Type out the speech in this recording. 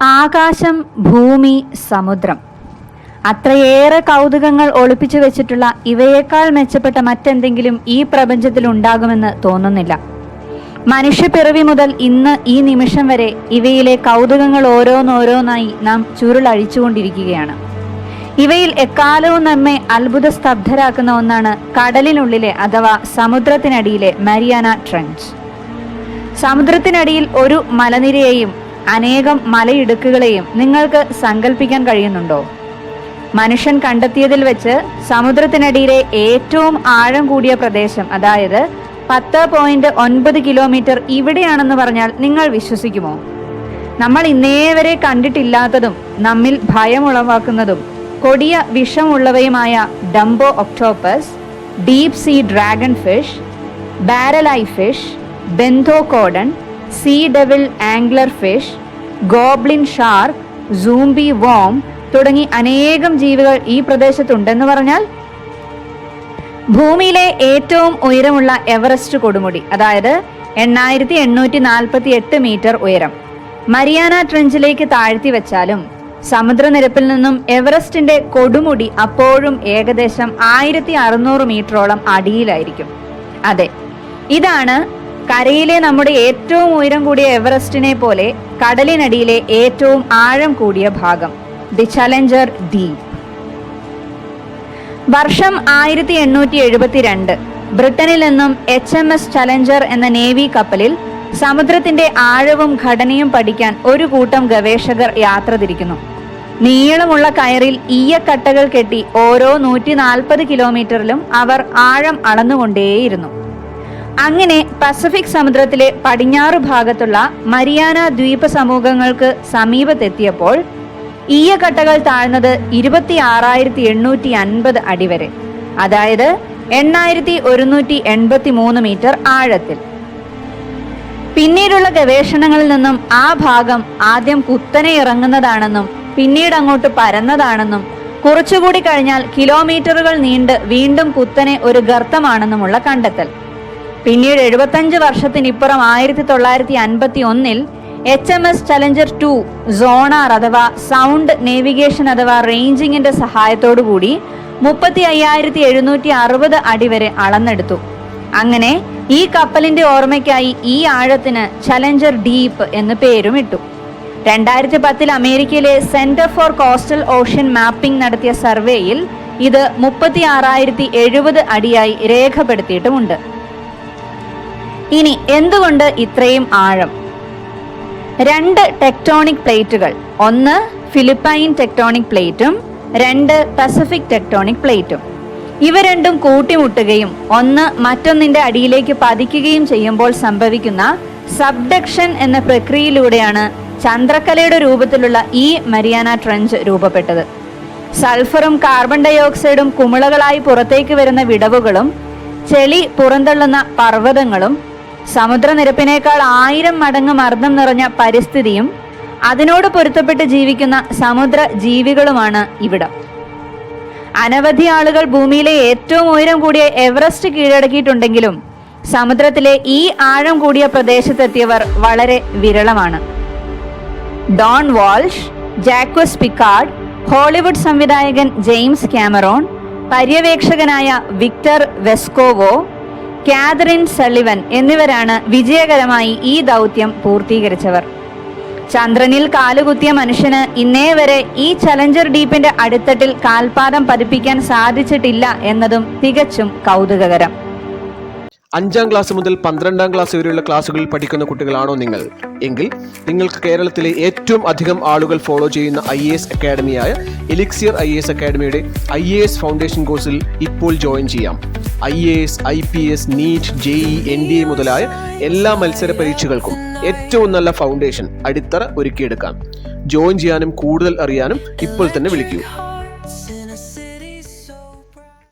ആകാശം ഭൂമി സമുദ്രം. അത്രയേറെ കൗതുകങ്ങൾ ഒളിപ്പിച്ചു വെച്ചിട്ടുള്ള ഇവയേക്കാൾ മെച്ചപ്പെട്ട മറ്റെന്തെങ്കിലും ഈ പ്രപഞ്ചത്തിൽ ഉണ്ടാകുമെന്ന് തോന്നുന്നില്ല. മനുഷ്യപ്പിറവി മുതൽ ഇന്ന് ഈ നിമിഷം വരെ ഇവയിലെ കൗതുകങ്ങൾ ഓരോന്നോരോന്നായി നാം ചുരുളഴിച്ചുകൊണ്ടിരിക്കുകയാണ്. ഇവയിൽ എക്കാലവും നമ്മെ അത്ഭുത സ്തബ്ധരാക്കുന്ന ഒന്നാണ് കടലിനുള്ളിലെ അഥവാ സമുദ്രത്തിനടിയിലെ മരിയാന ട്രഞ്ച് സമുദ്രത്തിനടിയിൽ ഒരു മലനിരയെയും അനേകം മലയിടുക്കുകളെയും നിങ്ങൾക്ക് സങ്കല്പിക്കാൻ കഴിയുന്നുണ്ടോ? മനുഷ്യൻ കണ്ടെത്തിയതിൽ വെച്ച് സമുദ്രത്തിനടിയിലെ ഏറ്റവും ആഴം കൂടിയ പ്രദേശം അതായത് പത്ത് പോയിന്റ് ഒൻപത് കിലോമീറ്റർ ഇവിടെയാണെന്ന് പറഞ്ഞാൽ നിങ്ങൾ വിശ്വസിക്കുമോ? നമ്മൾ ഇന്നേവരെ കണ്ടിട്ടില്ലാത്തതും നമ്മിൽ ഭയമുളവാക്കുന്നതും കൊടിയ വിഷമുള്ളവയുമായ Dumbo octopus deep sea dragon fish barreleye fish ബെന്തോ benthocodon sea devil angler fish goblin shark zombie worm തുടങ്ങി അനേകം ജീവികൾ ഈ പ്രദേശത്തുണ്ടെന്ന് പറഞ്ഞാൽ ഭൂമിയിലെ ഏറ്റവും ഉയരമുള്ള എവറസ്റ്റ് കൊടുമുടി അതായത് എണ്ണായിരത്തി എണ്ണൂറ്റി നാൽപ്പത്തി എട്ട് മീറ്റർ ഉയരം. മരിയാന ട്രെഞ്ചിലേക്ക് താഴ്ത്തി വെച്ചാലും സമുദ്രനിരപ്പിൽ നിന്നും എവറസ്റ്റിന്റെ കൊടുമുടി അപ്പോഴും ഏകദേശം ആയിരത്തി അറുന്നൂറ് മീറ്ററോളം അടിയിലായിരിക്കും. അതെ ഇതാണ് കരയിലെ നമ്മുടെ ഏറ്റവും ഉയരം കൂടിയ എവറസ്റ്റിനെ പോലെ കടലിനടിയിലെ ഏറ്റവും ആഴം കൂടിയ ഭാഗം. ദി ചലഞ്ചർ ദ്വീപ് വർഷം ആയിരത്തി എണ്ണൂറ്റി എഴുപത്തിരണ്ട് ബ്രിട്ടനിൽ നിന്നും എച്ച് എം എസ് ചലഞ്ചർ എന്ന നേവി കപ്പലിൽ സമുദ്രത്തിന്റെ ആഴവും ഘടനയും പഠിക്കാൻ ഒരു കൂട്ടം ഗവേഷകർ യാത്ര തിരിക്കുന്നു. നീളമുള്ള കയറിൽ ഈയക്കട്ടകൾ കെട്ടി ഓരോ നൂറ്റി നാൽപ്പത് കിലോമീറ്ററിലും അവർ ആഴം അളന്നുകൊണ്ടേയിരുന്നു. അങ്ങനെ പസഫിക് സമുദ്രത്തിലെ പടിഞ്ഞാറ് ഭാഗത്തുള്ള മരിയാന ദ്വീപ സമൂഹങ്ങൾക്ക് സമീപത്തെത്തിയപ്പോൾ ഈയക്കട്ടകൾ താഴ്ന്നത് ഇരുപത്തി ആറായിരത്തി എണ്ണൂറ്റി അൻപത് അടി വരെ. അതായത് എണ്ണായിരത്തി ഒരുന്നൂറ്റി എൺപത്തി മൂന്ന് മീറ്റർ ആഴത്തിൽ. പിന്നീടുള്ള ഗവേഷണങ്ങളിൽ നിന്നും ആ ഭാഗം ആദ്യം കുത്തനെ ഇറങ്ങുന്നതാണെന്നും പിന്നീട് അങ്ങോട്ട് പരന്നതാണെന്നും കുറച്ചുകൂടി കഴിഞ്ഞാൽ കിലോമീറ്ററുകൾ നീണ്ട് വീണ്ടും കുത്തനെ ഒരു ഗർത്തമാണെന്നുമുള്ള കണ്ടെത്തൽ. പിന്നീട് എഴുപത്തഞ്ച് വർഷത്തിനിപ്പുറം ആയിരത്തി തൊള്ളായിരത്തി അൻപത്തി ഒന്നിൽ H M S Challenger two sonar അഥവാ സൗണ്ട് നേവിഗേഷൻ അഥവാ റേഞ്ചിങ്ങിന്റെ സഹായത്തോടു കൂടി മുപ്പത്തി അയ്യായിരത്തി എഴുന്നൂറ്റി അറുപത് അടി വരെ അളന്നെടുത്തു. അങ്ങനെ ഈ കപ്പലിന്റെ ഓർമ്മയ്ക്കായി ഈ ആഴത്തിന് ചലഞ്ചർ ഡീപ്പ് എന്ന് പേരും ഇട്ടു. രണ്ടായിരത്തി പത്തിൽ അമേരിക്കയിലെ Center for coastal ocean mapping നടത്തിയ സർവേയിൽ ഇത് മുപ്പത്തി ആറായിരത്തി എഴുപത് അടിയായി രേഖപ്പെടുത്തിയിട്ടുമുണ്ട്. ഇനി എന്തുകൊണ്ട് ഇത്രയും ആഴം? രണ്ട് ടെക്ടോണിക് പ്ലേറ്റുകൾ. ഒന്ന് ഫിലിപ്പൈൻ ടെക്ടോണിക് പ്ലേറ്റും രണ്ട് പസഫിക് ടെക്ടോണിക് പ്ലേറ്റും. ഇവ രണ്ടും കൂട്ടിമുട്ടുകയും ഒന്ന് മറ്റൊന്നിന്റെ അടിയിലേക്ക് പതിക്കുകയും ചെയ്യുമ്പോൾ സംഭവിക്കുന്ന സബ്ഡക്ഷൻ എന്ന പ്രക്രിയയിലൂടെയാണ് ചന്ദ്രക്കലയുടെ രൂപത്തിലുള്ള ഈ മരിയാന ട്രഞ്ച് രൂപപ്പെട്ടത്. സൾഫറും കാർബൺ ഡയോക്സൈഡും കുമിളകളായി പുറത്തേക്ക് വരുന്ന വിടവുകളും ചെളി പുറന്തള്ളുന്ന പർവതങ്ങളും സമുദ്രനിരപ്പിനേക്കാൾ ആയിരം മടങ്ങ് മർദ്ദം നിറഞ്ഞ പരിസ്ഥിതിയും അതിനോട് പൊരുത്തപ്പെട്ട് ജീവിക്കുന്ന സമുദ്ര ജീവികളുമാണ് ഇവിടം. അനവധി ആളുകൾ ഭൂമിയിലെ ഏറ്റവും ഉയരം കൂടിയ എവറസ്റ്റ് കീഴടക്കിയിട്ടുണ്ടെങ്കിലും സമുദ്രത്തിലെ ഈ ആഴം കൂടിയ പ്രദേശത്തെത്തിയവർ വളരെ വിരളമാണ്. Don Walsh Jacques Piccard Hollywood സംവിധായകൻ ജെയിംസ് ക്യാമറോൺ പര്യവേക്ഷകനായ വിക്ടർ വെസ്കോവോ കാതറിൻ സളിവൻ എന്നിവരാണ് വിജയകരമായി ഈ ദൗത്യം പൂർത്തീകരിച്ചവർ. ചന്ദ്രനിൽ കാലുകുത്തിയ മനുഷ്യന് ഇന്നേ വരെ ഈ ചലഞ്ചർ ഡീപ്പിന്റെ അടിത്തട്ടിൽ കാൽപാദം പതിപ്പിക്കാൻ സാധിച്ചിട്ടില്ല എന്നതും തികച്ചും കൗതുകകരം. അഞ്ചാം ക്ലാസ് മുതൽ പന്ത്രണ്ടാം ക്ലാസ് വരെയുള്ള ക്ലാസ്സുകളിൽ പഠിക്കുന്ന കുട്ടികളാണോ നിങ്ങൾ? എങ്കിൽ നിങ്ങൾക്ക് കേരളത്തിലെ ഏറ്റവും അധികം ആളുകൾ ഫോളോ ചെയ്യുന്ന ഐ എ എസ് അക്കാഡമിയായ എലിക്സിയർ ഐ എസ് അക്കാഡമിയുടെ ഐ എ എസ് ഫൗണ്ടേഷൻ കോഴ്സിൽ ഇപ്പോൾ ജോയിൻ ചെയ്യാം. I A S I P S NEET J E N D A മുതലായ എല്ലാ മത്സര പരീക്ഷകൾക്കും ഏറ്റവും നല്ല ഫൗണ്ടേഷൻ അടിത്തറ ഒരുക്കിയെടുക്കാം. ജോയിൻ ചെയ്യാനും കൂടുതൽ അറിയാനും ഇപ്പോൾ തന്നെ വിളിക്കൂ.